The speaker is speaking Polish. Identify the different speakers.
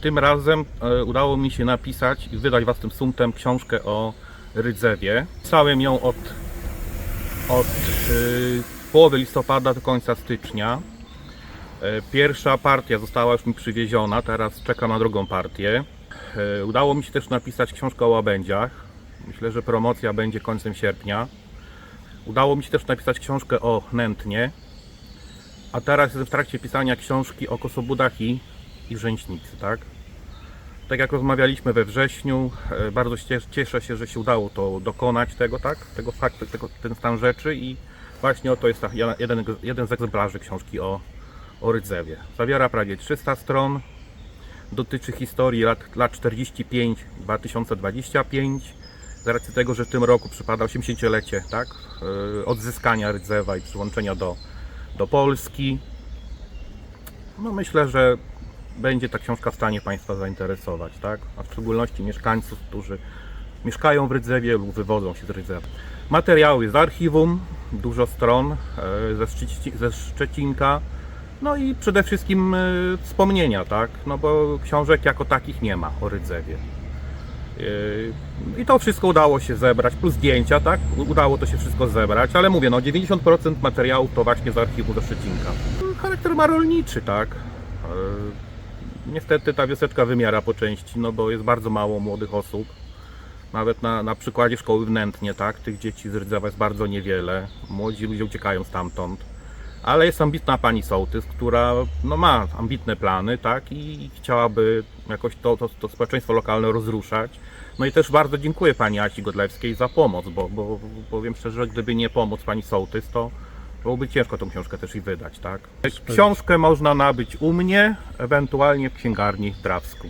Speaker 1: Tym razem e, udało mi się napisać i wydać własnym sumptem książkę o Rydzewie. Pisałem ją od, od y, połowy listopada do końca stycznia. E, Pierwsza partia została już mi przywieziona, teraz czekam na drugą partię. E, Udało mi się też napisać książkę o łabędziach. Myślę, że promocja będzie końcem sierpnia. Udało mi się też napisać książkę o Nętnie. A teraz jestem w trakcie pisania książki o kosobudach i, i rzęśnicy, tak? Tak jak rozmawialiśmy we wrześniu, e, bardzo cieszę się, że się udało to dokonać tego, tak? Tego faktu, tego, ten stan rzeczy i właśnie oto jest jeden, jeden z egzemplarzy książki o, o Rydzewie. Zawiera prawie 300 stron, dotyczy historii lat, lat 45-2025, z racji tego, że w tym roku przypada 80-lecie, tak? e, Odzyskania Rydzewa i przyłączenia do, do Polski. No myślę, że będzie ta książka w stanie Państwa zainteresować, tak? A w szczególności mieszkańców, którzy mieszkają w Rydzewie lub wywodzą się z Rydzewa. Materiały z archiwum, dużo stron e, ze, ze Szczecinka, no i przede wszystkim e, wspomnienia, tak? No bo książek jako takich nie ma o Rydzewie. Yy, I to wszystko udało się zebrać, plus zdjęcia, tak? Udało to się wszystko zebrać, ale mówię, no 90% materiałów to właśnie z archiwum ze Szczecinka. Charakter ma rolniczy, tak? Niestety ta wioseczka wymiara po części, no bo jest bardzo mało młodych osób. Nawet na, na przykładzie szkoły w Nętnie, tak? Tych dzieci z Rdzewa jest bardzo niewiele. Młodzi ludzie uciekają stamtąd. Ale jest ambitna pani sołtys, która no, ma ambitne plany, tak? I chciałaby jakoś to, to, to społeczeństwo lokalne rozruszać. No i też bardzo dziękuję pani Asi Godlewskiej za pomoc, bo, bo, powiem szczerze, gdyby nie pomoc pani sołtys, to byłoby ciężko tą książkę też i wydać, tak? Książkę można nabyć u mnie, ewentualnie w księgarni w Drawsku.